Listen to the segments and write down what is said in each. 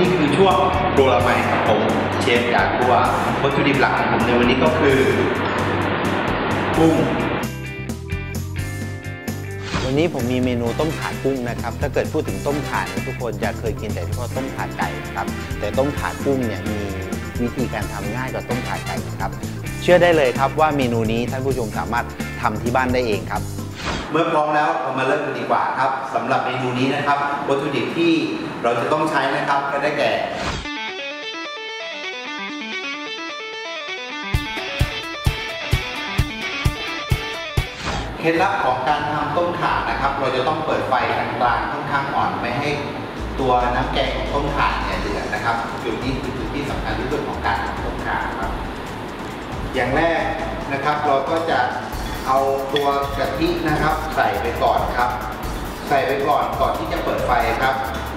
นี่คือช่วงโปรลไมครับผมเชฟอยากรู้ว่าวัตถุดิบหลักของผมในวันนี้ก็คือกุ้งวันนี้ผมมีเมนูต้มข่ากุ้งนะครับ ถ้าเกิดพูดถึงต้มข่าเนี่ยทุกคนจะเคยกินแต่เฉพาะต้มข่าไก่ครับ แต่ต้มข่ากุ้งเนี่ยมีวิธีการทำง่ายกว่าต้มข่าไก่นะครับ เชื่อได้เลยครับว่าเมนูนี้ท่านผู้ชมสามารถทำที่บ้านได้เองครับ เมื่อพร้อมแล้วเรามาเริ่มกันดีกว่าครับสำหรับเมนูนี้นะครับ วัตถุดิบที่เราจะต้องใช้นะครับก็ได้แก่เคล็ดลับของการทำต้มข่านะครับ เราจะต้องเปิดไฟกลางๆค่อนข้างอ่อนไม่ให้ตัวน้ำแกงของต้มข่าเนี่ยเดือดนะครับจุดนี้คือจุดที่สำคัญที่สุดของการทำต้มข่าครับ อย่างแรกนะครับเราก็จะ เอาตัวกะทินะครับ ใส่ไปก่อนครับ ใส่ไปก่อนก่อนที่จะเปิดไฟครับ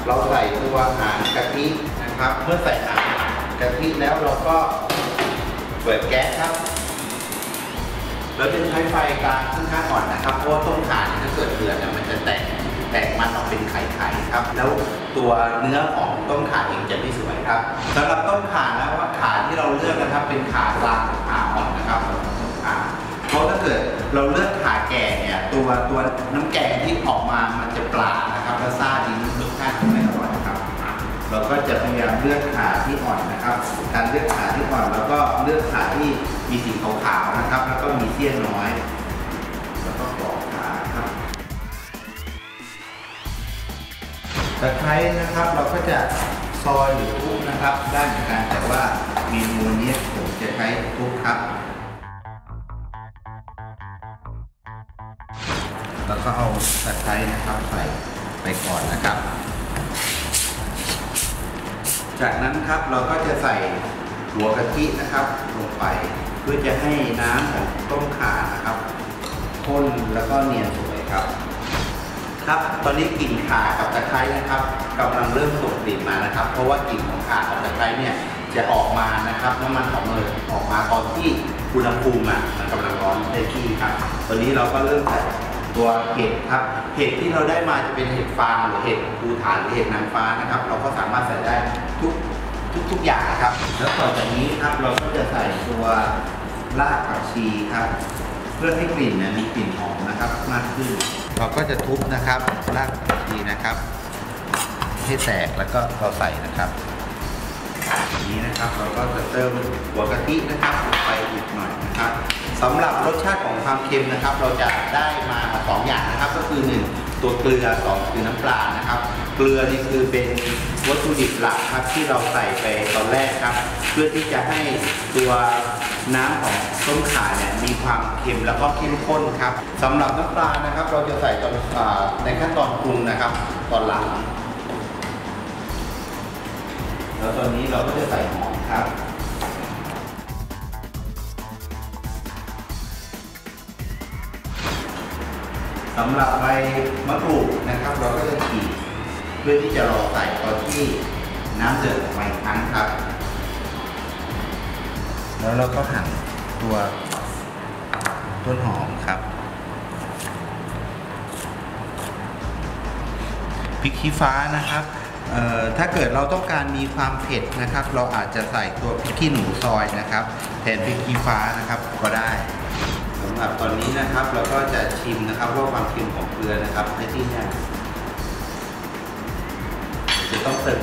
เราใส่ตัวหางกะทินะครับ เมื่อใส่หางกะทิแล้วเราก็เปิดแก๊สครับเราจะใช้ไฟกลางค่อนข้างอ่อนนะครับเพราะว่าต้มข่านถ้าเกิดเดือดเนี่ยมันจะแตกแตกมันออกเป็นไข่ๆครับ แล้วตัวเนื้อของต้มข่าเองจะไม่สวยครับสำหรับต้มข่านะว่าขาที่เราเลือกนะครับเป็นขา น้ำแกงที่ออกมามันจะปลานะครับและซ่าดีรสชาติจะไม่อร่อยครับ เราก็จะพยายามเลือกขาที่อ่อนนะครับ การเลือกขาที่อ่อนแล้วก็เลือกขาที่มีสีขาวๆนะครับ แล้วก็มีเสี้ยนน้อย แล้วก็ปอกขาครับตะไคร้นะครับเราก็จะซอยหรือทุบนะครับ ได้เหมือนกันแต่ว่าเมนูนี้ผมจะใช้ทุบครับ แล้วก็เอาตะไคร้นะครับใส่ไปก่อนนะครับ จากนั้นครับเราก็จะใส่หัวกะทินะครับลงไปเพื่อจะให้น้ำของต้มข่านะครับข้นแล้วก็เนียนสวยครับ ครับตอนนี้กลิ่นข่ากับตะไคร้นะครับกำลังเริ่มส่งกลิ่นมานะครับ เพราะว่ากลิ่นของข่ากับตะไคร้เนี่ยจะออกมานะครับน้ำมันหอมเลยออกมาตอนที่อุณหภูมิอะมันกำลังร้อนได้ที่ครับ ตอนนี้เราก็เริ่มใส่ ตัวเห็ดครับเห็ดที่เราได้มาจะเป็นเห็ดฟางหรือเห็ดภูฐานหรือเห็ดนางฟ้านะครับ เราก็สามารถใส่ได้ทุกทุกทุกอย่างนะครับ แล้วต่อจากนี้ครับเราก็จะใส่ตัวรากผักชีครับ เพื่อให้กลิ่นนี่ยมีกลิ่นหอมนะครับมากขึ้น เราก็จะทุบนะครับรากผักชีนะครับ ให้แตกแล้วก็เราใส่นะครับ ทีนี้นะครับ เราก็จะเติมหัวกะทินะครับลงไปอีกหน่อยนะครับสำหรับรสชาติของความเค็มนะครับ เราจะได้มาสองอย่างนะครับ ก็คือหนึ่งตัวเกลือสองคือน้ำปลานะครับ เกลือนี่คือเป็นวัตถุดิบหลักครับที่เราใส่ไปตอนแรกครับ เพื่อที่จะให้ตัวน้ำของต้มข่าเนี่ยมีความเค็มแล้วก็เข้มข้นครับสำหรับน้ำปลานะครับ เราจะใส่ตอนในขั้นตอนปรุงนะครับ ตอนหลัง แล้วตอนนี้เราก็จะใส่หอมครับสำหรับใบมะกรูดนะครับ เราก็จะขีดเพื่อที่จะรอใส่ตอนที่น้ำเดือดออกมาอีกครั้งครับ แล้วเราก็หั่นตัวต้นหอมครับพริกขี้ฟ้านะครับ ถ้าเกิดเราต้องการมีความเผ็ดนะครับ เราอาจจะใส่ตัวพริกขี้หนูซอยนะครับแทนพริกขี้ฟ้านะครับก็ได้สำหรับตอนนี้นะครับเราก็จะชิมนะครับว่าความเค็มของเกลือนะครับในที่นี่จะต้องเติม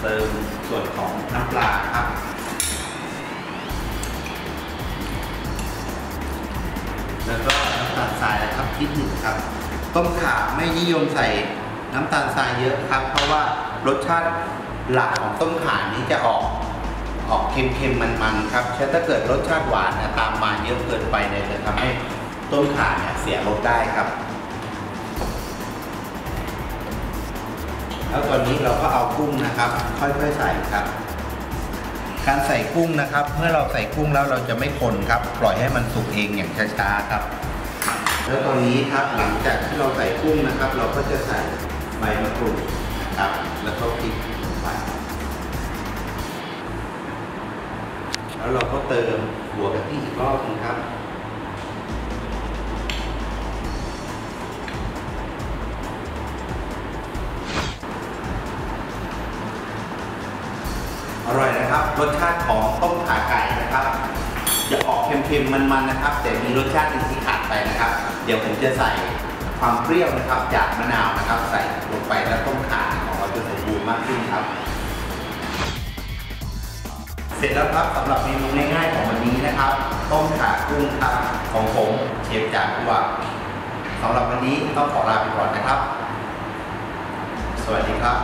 เติมส่วนของน้ำปลาครับแล้วก็น้ำตาลทรายนะครับนิดหนึ่งครับ ต้มข่าไม่นิยมใส่น้ำตาลทรายเยอะครับ เพราะว่า รสชาติหลักของต้มข่านี้จะออกออกเค็มๆมันๆครับถ้าเกิดรสชาติหวานตามมาเยอะเกินไปเนี่ยจะทำให้ต้มข่าเนี่ยเสียรสได้ครับ แล้วตอนนี้เราก็เอากุ้งนะครับ ค่อยๆใส่ครับ การใส่กุ้งนะครับ เมื่อเราใส่กุ้งแล้วเราจะไม่คนครับ ปล่อยให้มันสุกเองอย่างช้าๆครับ แล้วตอนนี้ครับหลังจากที่เราใส่กุ้งนะครับ เราก็จะใส่ใบมะกรูด นะครับ แล้วก็พริกลงไป แล้วเราก็เติมหัวกะทิอีกรอบนึงครับแสชาติของต้มขาไก่นะครับจะออกเค็มๆมันๆนะครับ แต่มีรสชาติหนึ่งที่ขาดไปนะครับ เดี๋ยวผมจะใส่ ความเปรี้ยวนะครับจากมะนาวนะครับ ใส่ลงไปแล้วต้มขาของเราจะสมบูรณ์มากขึ้นครับ เสร็จแล้วครับสำหรับเมนูง่ายๆของวันนี้นะครับ ต้มขากุ้งครับของผมเชฟจากัวสำหรับวันนี้ต้องขอลาไปก่อนนะครับ สวัสดีครับ